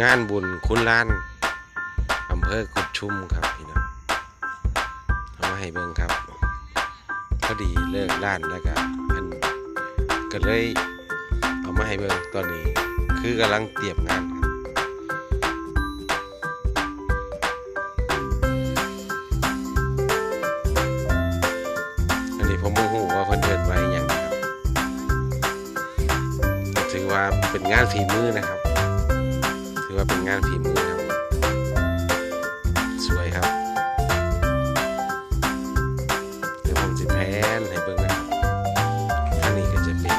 งานบุญคุณล้านอำเภอกุดชุมครับพี่น้องเอามาให้เบิ่งครับพอดีเลิกล้านแล้วก็เพิ่นก็เลยเอามาให้เบิ่งตอนนี้ คือกำลังเตรียมงานครับอันนี้ผมโมโหว่าเพิ่นเดินไว้อย่างนะครับถือว่าเป็นงานฝีมือนะครับ งานฝีมือครับสวยครับเดี๋ยวผมจะแพนให้เบิ่งนะครับอันนี้ก็จะเป็น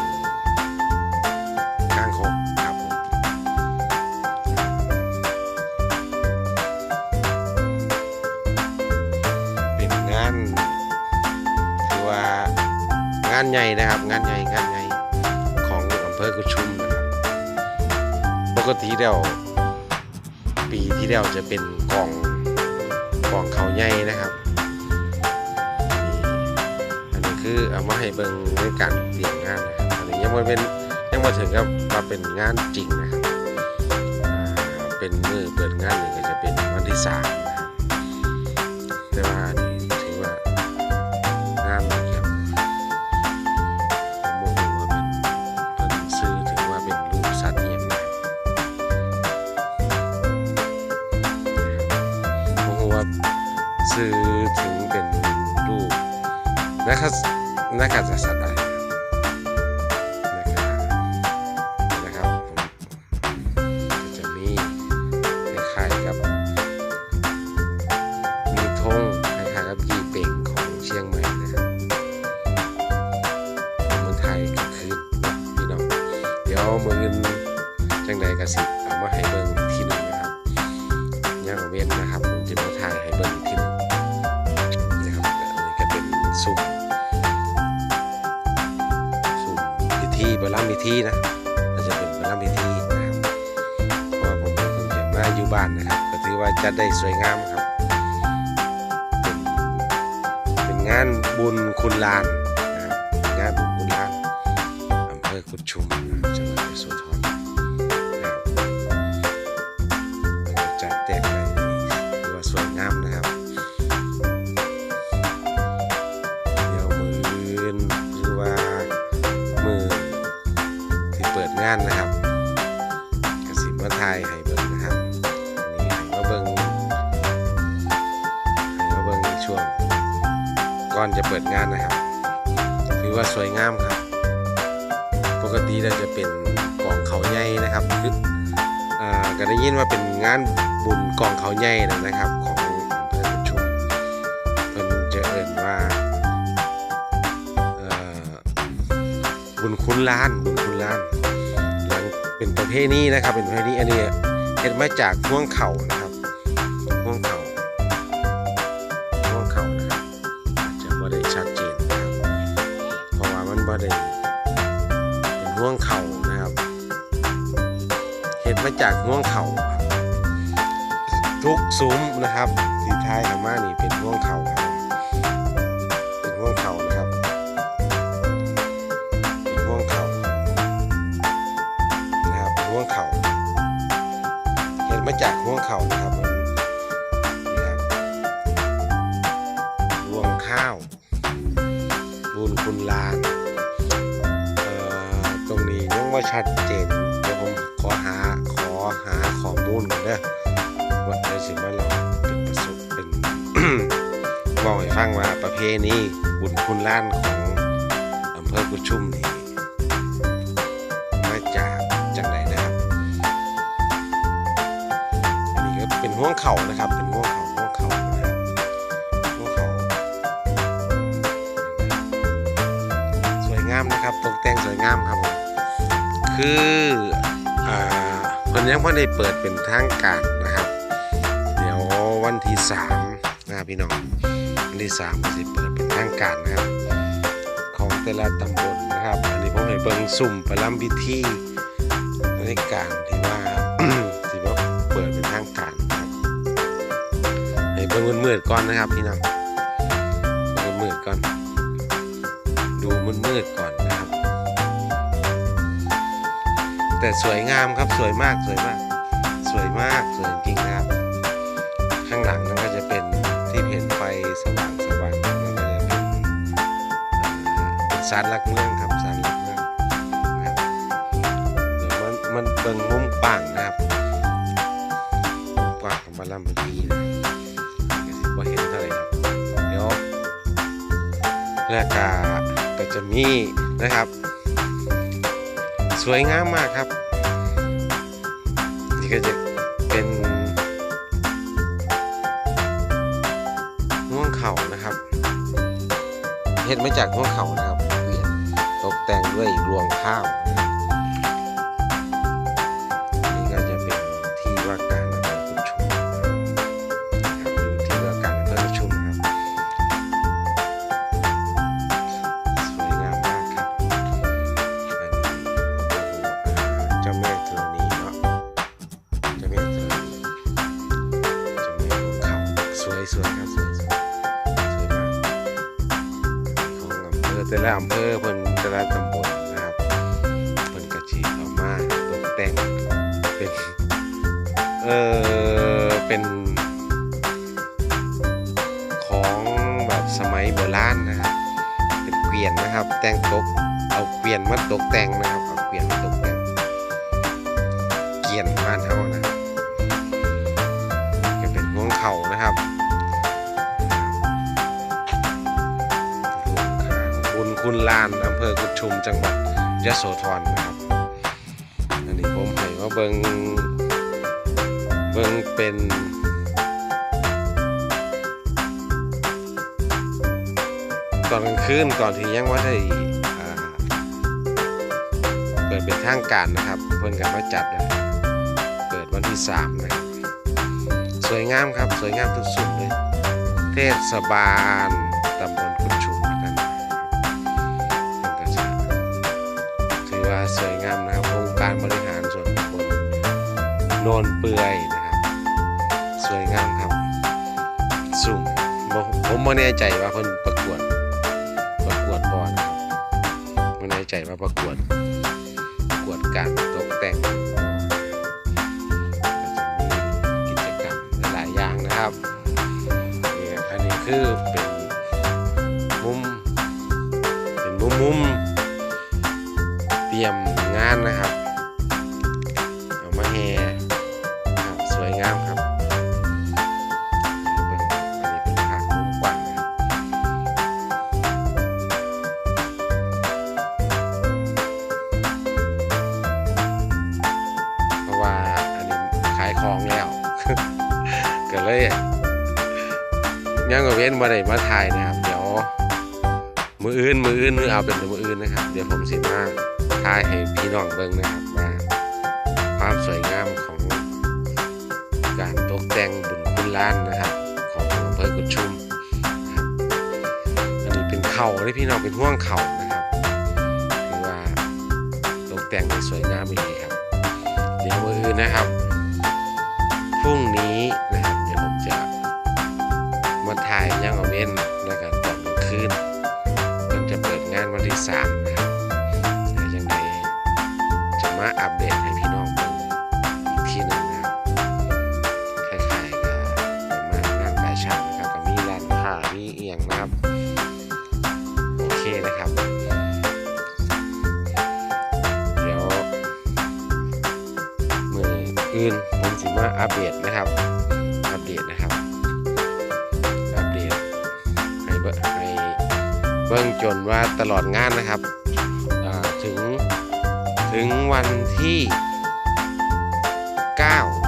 กางคกครับผมเป็นงานถือว่างานใหญ่นะครับ งานใหญ่งานใหญ่ของอำเภอกุชุมนะครับปกติแล้วปีที่ แล้วจะเป็นกล่องกล่องเขาใหญ่นะครับ อันนี้คือเอามาให้เบิ่งในการเตรียมงานนะครับอันนี้ยังไม่เป็นยังมาถึงกับว่าเป็นงานจริงนะครับเป็นมือเปิดงานนี่ก็จะเป็นวันที่สามนะครับแต่ว่าอันนี้ นะครับน ธีบรมพิธีนะเราจะเป็นบรมพิธีนะครับเพราะผมเป็นคนเขียนมาอยู่บ้านนะครับก็ถือว่าจัดได้สวยงามครับ เป็นเป็นงานบุญคุณลานนะครับงานบุญคุณลานอำเภอกุดชุมนะครับจังหวัดยโขทัย จะเปิดงานนะครับถือว่าสวยงามครับ ปกติเราจะเป็นกล่องเขาใหญ่นะครับคืออ่าก็ได้ยินว่าเป็นงานบุญกองเขาใหญ่นะครับของอำเภอกุดชุมเพิ่นจะเอ่นว่าเอ่อบุญคุณล้านบุญคุณล้านหลังเป็นประเภทนี้นะครับ เป็นประเภทนี้อันนี้เห็นมาจากห่วงเข่านะ มาจากง่วงเขาครับทุกซุ้มนะครับที่ท้ายของมานี่เป็นง่วงเขาครับเป็นง่วงเขานะครับเป็นง่วงเขานะครับง่วงเขาเห็ดมาจากง่วงเขานะครับนี่ครับรวงข้าวบุญคุณลานเอ่อตรงนี้ยังว่าชัดเจนเดี๋ยวผมขอหา มูลก่อนเด้อว่าเดี๋ยวสิมาเราเป็นประสบเป็นบอกให้ฟังว่าประเพณีบุญคุณล้านของอำเภอกุชุมนี่มาจากจังไหนนะครับอันนี้ก็เป็นห่วงเข่านะครับ เป็นห่วงเข่าห่วงเข่านะครับห่วงเข่าสวยงามนะครับตกแต่งสวยงามครับผมคือ นยังไม่ได้เปิดเป็นทางการนะครับ เดี๋ยววันที่สามนะพี่น้องวันที่สามจะเปิดเป็นทางการนะครับ ของแต่ละตำบลนะครับ อันนี้ผมให้เบิ่งสุ่มประลัมพิธีในการที่ว่าที่ว่าเปิดเป็นทางการนะครับให้เบิ่งมืดๆก่อนนะครับพี่น้องเบงมืดๆก่อน ดูมืดๆก่อน แต่สวยงามครับสวยมากสวยมาก สวยมากสวยจริงนะครับ ข้างหลังนั่นก็จะเป็นที่เห็นไฟสว่างสว่างนั่นก็จะเป็นเป็นซานลักเมืองครับซานลักเมืองนะครับเดี๋ยวมันมันเบิ่งมุมป่างนะครับมุมกว้างของบาลัมเป็นดีนะก็สิบ่เห็นเท่าไหร่ครับเดี๋ยวแล้วก็ก็จะมีนะครับ สวยงามมากครับ นี่ก็จะเป็นง่วงเขานะครับเฮ็ดมาจากง่วงเขานะครับเปลี่ยนตกแต่งด้วยรวงข้าว ละอำเภอเพิ่นแต่ละตำบลนะครับเพิ่นกะจีเอามาตกแต่งเป็นเออเป็นของแบบสมัยโบราณนะครับเป็นเกวียนนะครับ แต่งตกเอาเกวียนมาตกแต่งนะครับ คุณลานอำเภอกุดชุมจังหวัดยะโสธรนะครับอันนี้ผมให้ว่าเบิงเบิงเป็นตอนกลางคืนก่อนที่ยังว่าได้เปิดเป็นทางการนะครับ เพิ่นกันมาจัดนะเปิดวันที่ 3 นะครับ สวยงามครับ สวยงามทุกสุดเลย เทศบาลตำบล โนนเปื่อยนะครับ สวยงามครับสุ่มผมไม่แน่ใจว่าเพิ่นประกวด ประกวดบอลนครับไม่แน่ใจว่าประกวดประกวดการตกแต่งกิจกรรมหลายอย่างนะครับนี่อันนี้คือเป็นมุมเป็นมุมมุมเตรียมงานนะครับ เอามาแห่ ยังกับเว้นมาได้มาถ่ายนะครับ เดี๋ยว มืออื่นมืออื่นมือเอาเป็นมืออื่นนะครับ เดี๋ยวผมสิมาถ่ายให้พี่น้องเบิ่งนะครับว่าความสวยงามของการตกแต่งบุญคุณล้านนะครับ ของอำเภอกุดชุมอันนี้เป็นเข่าที่พี่น้องเป็นห่วงเข่านะครับถือว่าตกแต่งสวยงามดีครับ เดี๋ยวมืออื่นนะครับพรุ่งนี้ ยงนะครับโอเคนะครับ เดี๋ยวมืออื่นผมสิมาอัปเดตนะครับ อัปเดตนะครับ อัปเดตให้เบิ้ให้เบิ่งจนว่าตลอดงานนะครับถึงถึงวันที่ 9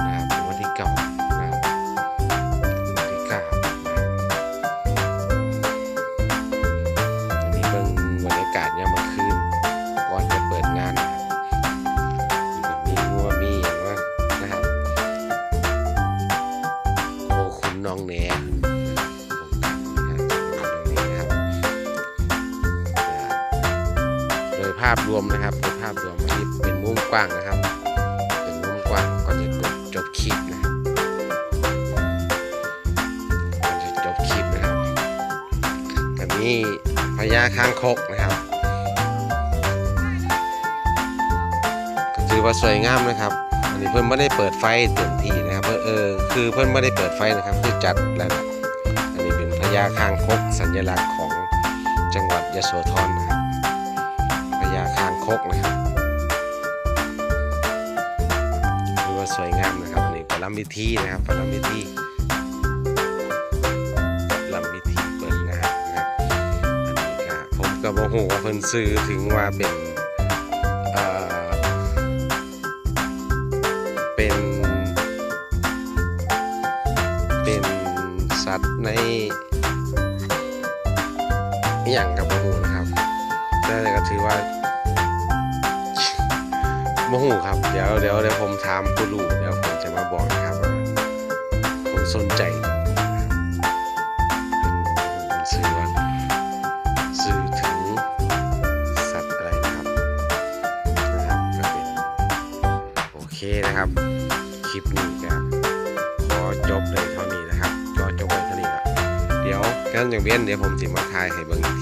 วมนะครับโดยภาพรวมอันนี้เป็นมุมกว้างนะครับ เป็นมุมกว้างก่อนจะจบจบคลิปนะครับก่อนจะจบคลิปนะครับกันนี้พญาคางคกนะครับก็ถือว่าสวยงามนะครับอันนี้เพิ่อนไม่ได้เปิดไฟเต็มที่นะครับเออคือเพิ่อนไม่ได้เปิดไฟนะครับคือจัดแล้วนะอันนี้เป็นพญาคางคกสัญลักษณ์ของจังหวัดยโสธรนะครับ คางคกนะครับถือว่าสวยงามนะครับอันนี้ประลำพิธีนะครับประลำพิธีประลำพิธีเปิดงานนะครับอันนี้ก็ผมก็บ่ฮู้ว่าเพิ่นซื้อถึงว่าเป็นเอ่อเป็นเป็นสัตว์ในอย่างกับ โมหูครับ เดี๋ยวเดี๋ยวเดี๋ยวผมถามผู้รู้เดี๋ยวผมจะมาบอกนะครับว่าผมสนใจสื่อว่าสื่อถึงสัตว์อะไรนะครับนะครับก็เป็นโอเคนะครับ คลิปนี้ก็ขอจบเลยเท่านี้นะครับก็จบไปเท่านี้ละเดี๋ยวกันอย่างเบี้ยนเดี๋ยวผมสิมาทายให้เบิ่งอีกทีหนึงนะ